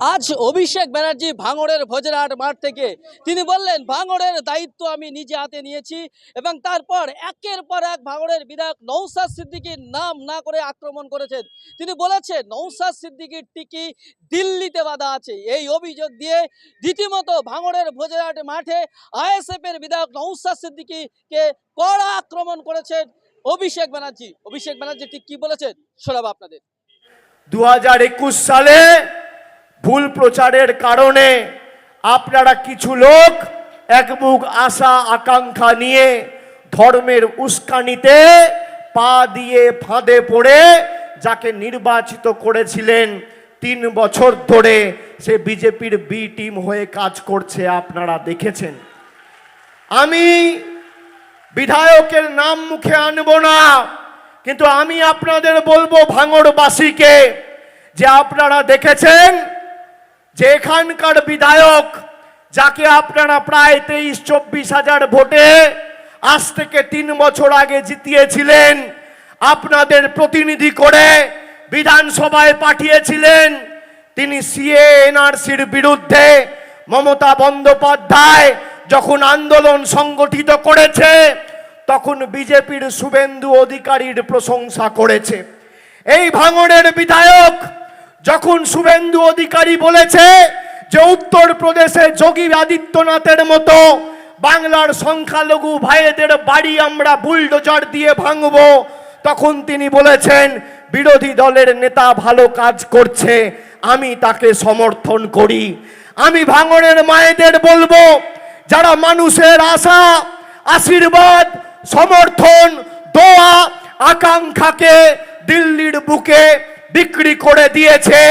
আজ অভিষেক ব্যানার্জি ভাঙড়ের ভোজরাহাট মাঠ থেকে। তিনি বললেন, ভাঙড়ের দায়িত্ব আমি নিজে হাতে নিয়েছি এবং তারপর একের পর এক ভাঙড়ের বিধায়ক নৌসাদ সিদ্দিকীর নাম না করে আক্রমণ করেছেন। তিনি বলেছেন নৌসাদ সিদ্দিকীর টিকি দিল্লিতে বাধা আছে। এই অভিযোগ দিয়ে রীতিমতো ভাঙড়ের ভোজরাহাট মাঠে আইএসএফ এর বিধায়ক নৌসাদ সিদ্দিকীকে কড়া আক্রমণ করেছেন অভিষেক ব্যানার্জি। অভিষেক ব্যানার্জি ঠিক কি বলেছেন? শোনাবো আপনাদের। দু হাজার একুশ সালে ভুল প্রচারের কারণে আপনারা কিছু লোক একমুখ আশা আকাঙ্ক্ষা নিয়ে ধর্মের উস্কানিতে পা দিয়ে ফাঁদে পড়ে যাকে নির্বাচিত করেছিলেন তিন বছর ধরে সে বিজেপির বি টিম হয়ে কাজ করছে, আপনারা দেখেছেন। আমি বিধায়কের নাম মুখে আনব না, কিন্তু আমি আপনাদের বলব ভাঙড়বাসীকে যে আপনারা দেখেছেন যে এখানকার বিধায়ক, যাকে আপনারা প্রায় তেইশ, চব্বিশ হাজার ভোটে আজ থেকে তিন বছর আগে জিতিয়েছিলেন, আপনাদের প্রতিনিধি করে বিধানসভায় পাঠিয়েছিলেন, তিনি সিএ এনআরসির বিরুদ্ধে মমতা বন্দ্যোপাধ্যায় যখন আন্দোলন সংগঠিত করেছে, তখন বিজেপির শুভেন্দু অধিকারীর প্রশংসা করেছে। এই ভাঙড়ের বিধায়ক যখন শুভেন্দু অধিকারী বলেছে যে উত্তর প্রদেশে যোগী আদিত্যনাথের মতো বাংলার সংখ্যালঘু ভাইদের বাড়ি আমরা বুলডোজার দিয়ে ভাঙব, তখন তিনি বলেছেন, বিরোধী দলের নেতা ভালো কাজ করছে, আমি তাকে সমর্থন করি। আমি ভাঙনের মায়েদের বলব, যারা মানুষের আশা, আশীর্বাদ, সমর্থন, দোয়া, আকাঙ্ক্ষাকে দিল্লির বুকে বিক্রি করে দিয়েছে।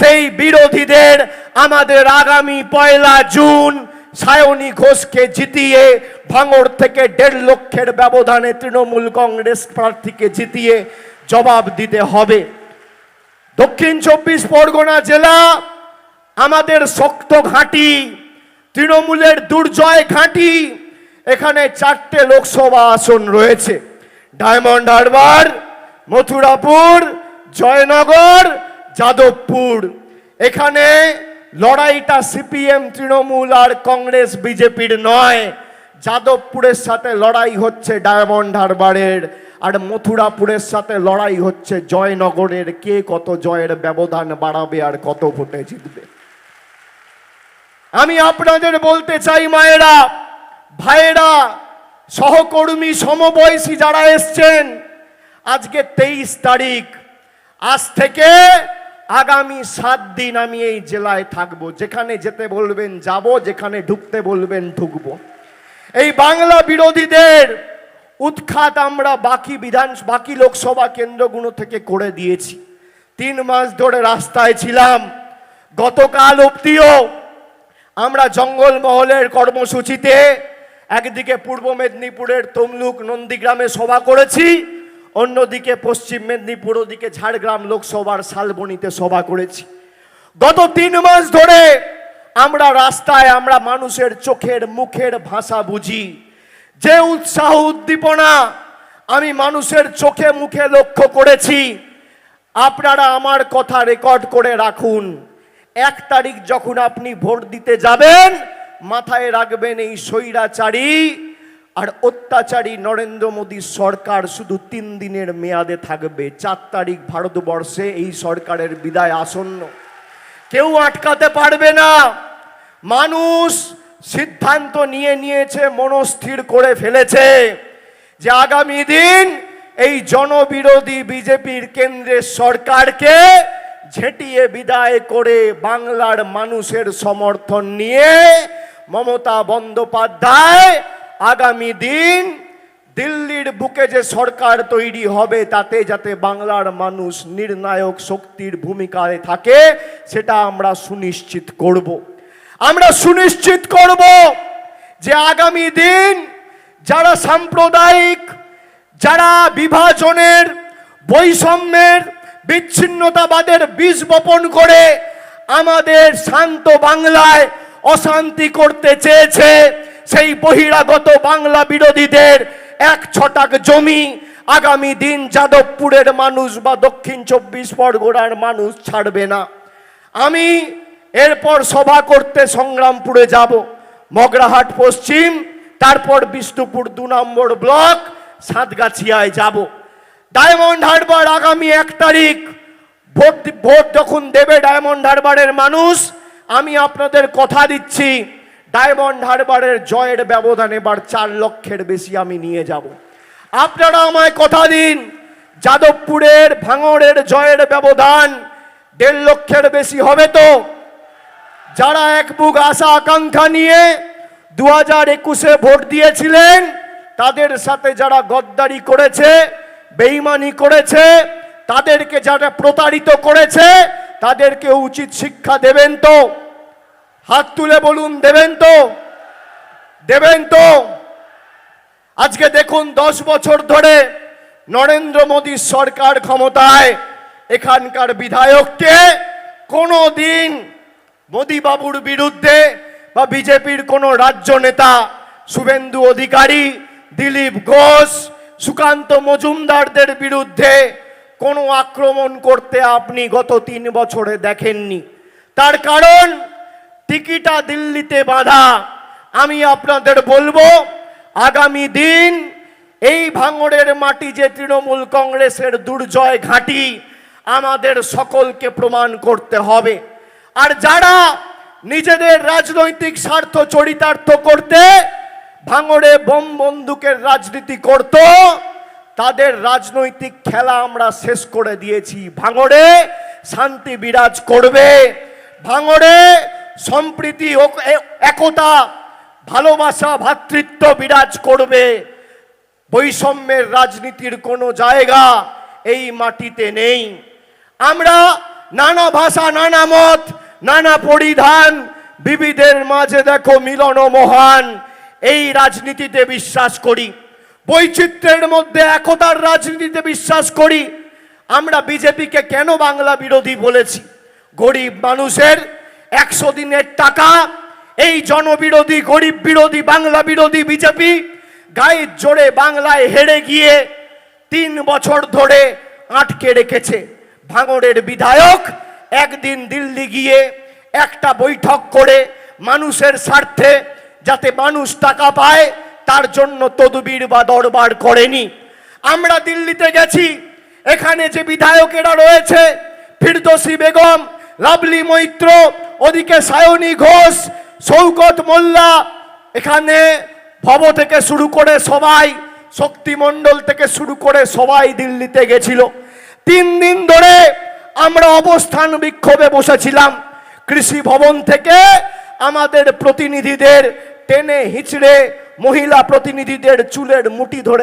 সেই বিরোধীদের আমাদের আগামী পয়লা জুন সায়নী ঘোষকে জিতিয়ে ভাঙড় থেকে দেড় লক্ষের ব্যবধানে তৃণমূল কংগ্রেস প্রার্থীকে জিতিয়ে জবাব দিতে হবে। দক্ষিণ চব্বিশ পরগনা জেলা, আমাদের শক্ত ঘাঁটি, তৃণমূলের দুর্জয় ঘাঁটি, এখানে চারটে লোকসভা আসন রয়েছে। ডায়মন্ড হারবার, মথুরাপুর জয়নগর, যাদবপুর। এখানে লড়াইটা সিপিএম, তৃণমূল আর কংগ্রেস, বিজেপির নয়। যাদবপুরের সাথে লড়াই হচ্ছে ডায়মন্ড হারবারের, আর মথুরাপুরের সাথে লড়াই হচ্ছে জয়নগরের। কে কত জয়ের ব্যবধান বাড়াবে আর কত ভোটে জিতবে? আমি আপনাদের বলতে চাই, মায়েরা, ভাইয়েরা, সহকর্মী, সমবয়সী যারা এসছেন, আজকে তেইশ তারিখ। আজ থেকে আগামী সাত দিন আমি এই জেলায় থাকব, যেখানে যেতে বলবেন যাব, যেখানে ঢুকতে বলবেন ঢুকবো। এই বাংলা বিরোধীদের উৎখাত আমরা বাকি বিধান, বাকি লোকসভা কেন্দ্রগুলো থেকে করে দিয়েছি। তিন মাস ধরে রাস্তায় ছিলাম। গতকাল অব্দিও আমরা জঙ্গলমহলের কর্মসূচিতে একদিকে পূর্ব মেদিনীপুরের তমলুক নন্দীগ্রামে সভা করেছি অন্যদিকে পশ্চিম মেদিনীপুর, ওদিকে ঝাড়গ্রাম লোকসভার শালবনীতে সভা করেছি। গত তিন মাস ধরে আমরা রাস্তায় আমরা মানুষের চোখের মুখের ভাষা বুঝি। যে উৎসাহ উদ্দীপনা আমি মানুষের চোখে মুখে লক্ষ্য করেছি, আপনারা আমার কথা রেকর্ড করে রাখুন। এক তারিখ যখন আপনি ভোট দিতে যাবেন, মাথায় রাখবেন এই স্বৈরাচারী আর অত্যাচারী নরেন্দ্র মোদী সরকার শুধু তিন দিনের মেয়াদে থাকবে। চার তারিখ ভারতবর্ষে এই সরকারের বিদায় আসন্ন। কেউ আটকাতে পারবে না। মানুষ সিদ্ধান্ত নিয়ে নিয়েছে, মনস্থির করে ফেলেছে যে আগামী দিন এই জনবিরোধী বিজেপির কেন্দ্রের সরকারকে ঝেঁটিয়ে বিদায় করে বাংলার মানুষের সমর্থন নিয়ে মমতা বন্দ্যোপাধ্যায় আগামী দিন দিল্লির বুকে যে সরকার তৈরি হবে, তাতে যাতে বাংলার মানুষ নির্ণায়ক শক্তির ভূমিকায় থাকে, সেটা আমরা সুনিশ্চিত করব। আমরা সুনিশ্চিত করব যে আগামী দিন যারা সাম্প্রদায়িক, যারা বিভাজনের, বৈষম্যের, বিচ্ছিন্নতাবাদের বীজ বপন করে আমাদের শান্ত বাংলায় অশান্তি করতে চেয়েছে সেই বহিরাগত বাংলা বিরোধীদের এক ছটাক জমি আগামী দিন যাদবপুরের মানুষ বা দক্ষিণ চব্বিশ পরগনার মানুষ ছাড়বে না। আমি এরপর সভা করতে সংগ্রামপুরে যাব, মগরাহাট পশ্চিম, তারপর বিষ্ণুপুর দু নম্বর ব্লক, সাতগাছিয়ায় যাব। ডায়মন্ড হারবার আগামী এক তারিখ, ভোট ভোট যখন দেবে ডায়মন্ড হারবারের মানুষ, আমি আপনাদের কথা দিচ্ছি। ডায়মন্ড হারবারের জয়ের ব্যবধান এবার চার লক্ষের বেশি আমি নিয়ে যাব। আপনারা আমায় কথা দিন, যাদবপুরের ভাঙড়ের জয়ের ব্যবধান দেড় লক্ষের বেশি হবে তো? যারা এক বুক আশা আকাঙ্ক্ষা নিয়ে দু হাজার একুশে ভোট দিয়েছিলেন, তাদের সাথে যারা গদ্দারি করেছে, বেইমানি করেছে, তাদেরকে যারা প্রতারিত করেছে, তাদেরকে উচিত শিক্ষা দেবেন তো? হাত তুলে বলুন, দেবেন তো? দেবেন তো? আজকে দেখুন, দশ বছর ধরে নরেন্দ্র মোদীর সরকার ক্ষমতায় এখানকার বিধায়ককে কোনো দিন মোদী বাবুর বিরুদ্ধে বা বিজেপির কোনো রাজ্য নেতা, শুভেন্দু অধিকারী, দিলীপ ঘোষ, সুকান্ত মজুমদারদের বিরুদ্ধে কোনো আক্রমণ করতে আপনি গত তিন বছরে দেখেননি। তার কারণ টিকিটা দিল্লিতে বাঁধা। আমি আপনাদের বলব, আগামী দিন এই ভাঙড়ের মাটি যে তৃণমূল কংগ্রেসের দুর্জয় ঘাঁটি, আমাদের সকলকে প্রমাণ করতে হবে। আর যারা নিজেদের রাজনৈতিক স্বার্থ চরিতার্থ করতে ভাঙড়ে বোম বন্দুকের রাজনীতি করত, তাদের রাজনৈতিক খেলা আমরা শেষ করে দিয়েছি। ভাঙড়ে শান্তি বিরাজ করবে। ভাঙড়ে সম্প্রীতি একতা, ভালোবাসা ভ্রাতৃত্ব বিরাজ করবে। বৈষম্যের রাজনীতির কোনো জায়গা এই মাটিতে নেই। আমরা নানা ভাষা, নানা মত, নানা পরিধান বিবিধের মাঝে দেখো মিলন মহান, এই রাজনীতিতে বিশ্বাস করি। বৈচিত্র্যের মধ্যে একতার রাজনীতিতে বিশ্বাস করি। আমরা বিজেপিকে কেন বাংলা বিরোধী বলেছি? গরিব মানুষের একশো দিনের টাকা, এই জনবিরোধী, গরিব বিরোধী, বাংলা বিরোধী, বিজেপি গায়ের জোরে বাংলায় হেরে গিয়ে তিন বছর ধরে আটকে রেখেছে। ভাঙড়ের বিধায়ক একদিন দিল্লি গিয়ে একটা বৈঠক করে মানুষের স্বার্থে যাতে মানুষ টাকা পায়, তার জন্য তদবির বা দরবার করেনি। আমরা দিল্লিতে গেছি, এখানে যে বিধায়কেরা রয়েছে, ফিরদোসি বেগম, লাভলি মৈত্র ওদিকে সায়নী ঘোষ শৌকত মোল্লা, এখানে ভব থেকে শুরু করে সবাই শক্তিমণ্ডল থেকে শুরু করে সবাই দিল্লিতে গেছিল। তিন দিন ধরে আমরা অবস্থান বিক্ষোভে বসেছিলাম। কৃষি ভবন থেকে আমাদের প্রতিনিধিদের টেনে হিচড়ে মহিলা প্রতিনিধিদের চুলের মুঠি ধরে